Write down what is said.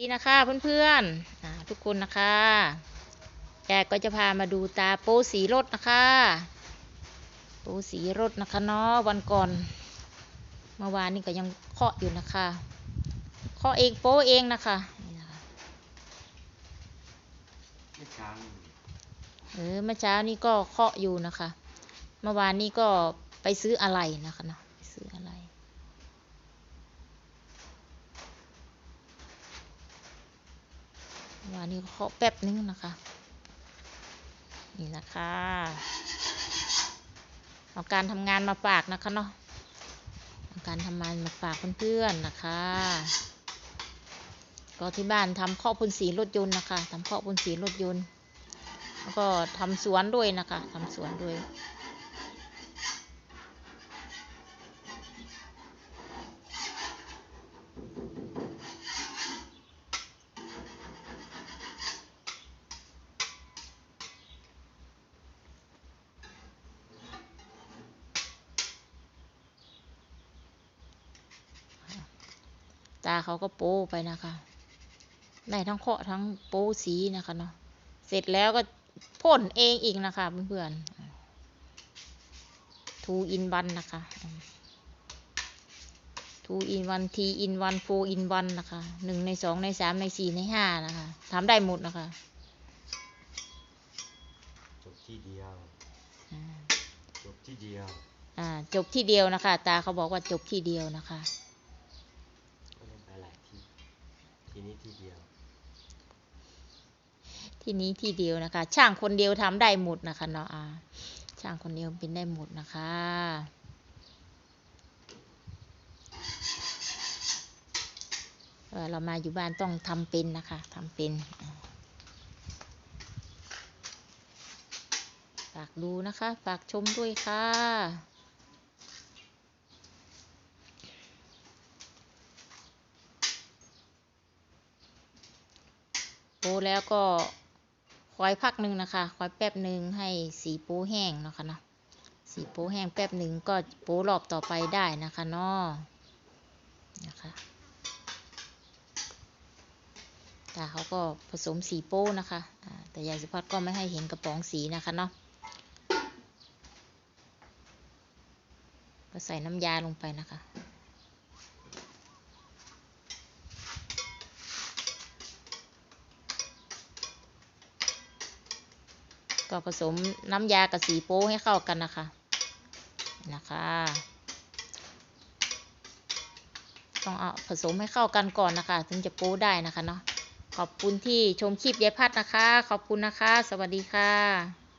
ดีนะคะเพื่อนๆทุกคนนะคะยายก็จะพามาดูตาโป้สีรถนะคะ โป้สีรถนะคะเนาะวันก่อนเมื่อวานนี่ก็ยังเคาะอยู่นะคะเคาะเองโป้เองนะคะเออเมื่อเช้านี่ก็เคาะอยู่นะคะ เมื่อวานนี่ก็ไปซื้ออะไรนะคะเนาะไปซื้ออะไร วันนี้เคาะแป๊บนึงนะคะ นี่นะคะ เอาการทำงานมาฝากนะคะเนาะเอาการทำงานมาฝากเพื่อนๆนะคะ ก็ที่บ้านทำเคาะพ่นสีรถยนต์นะคะทำเคาะพ่นสีรถยนต์ แล้วก็ทำสวนด้วยนะคะทำสวนด้วย ตาเขาก็โป้ไปนะคะได้ทั้งเคาะทั้งโป้สีนะคะเนาะเสร็จแล้วก็พ่นเองอีกนะคะ เพื่อนๆทูอินวันนะคะทูอินวันทีอินวันโฟอินวันนะคะหนึ่งในสองในสามในสี่ในห้านะคะทำได้หมดนะคะจบที่เดียวอ่าจบที่เดียว อ่า จบที่เดียวนะคะ ตาเขาบอกว่าจบที่เดียวนะคะ ก็เล่นไปหลายที่ ทีนี้ที่เดียว ที่นี้ที่เดียวนะคะ ช่างคนเดียวทำได้หมดนะคะเนาะอ่าช่างคนเดียวเป็นได้หมดนะคะเรามาอยู่บ้านต้องทำเป็นนะคะทำเป็นฝากดูนะคะ ฝากชมด้วยค่ะ ป้แล้วก็คอยพักหนึ่งนะคะคอยแป๊บหนึ่งให้สีป้แห้งเนาะคะเนาะสีป้แห้งแป๊บหนึ่งก็ป้รอบต่อไปได้นะคะเนาะนะคะตาเขาก็ผสมสีป้นะคะแต่ยายสุภัทก็ไม่ให้เห็นกระป๋องสีนะคะเนาะก็ใส่น้ำยาลงไปนะคะ ก็ผสมน้ำยากับสีโป้ให้เข้ากันนะคะ นะคะ ต้องเอาผสมให้เข้ากันก่อนนะคะ ถึงจะโป้ได้นะคะเนาะ ขอบคุณที่ชมคลิปยายพัดนะคะ ขอบคุณนะคะ สวัสดีค่ะ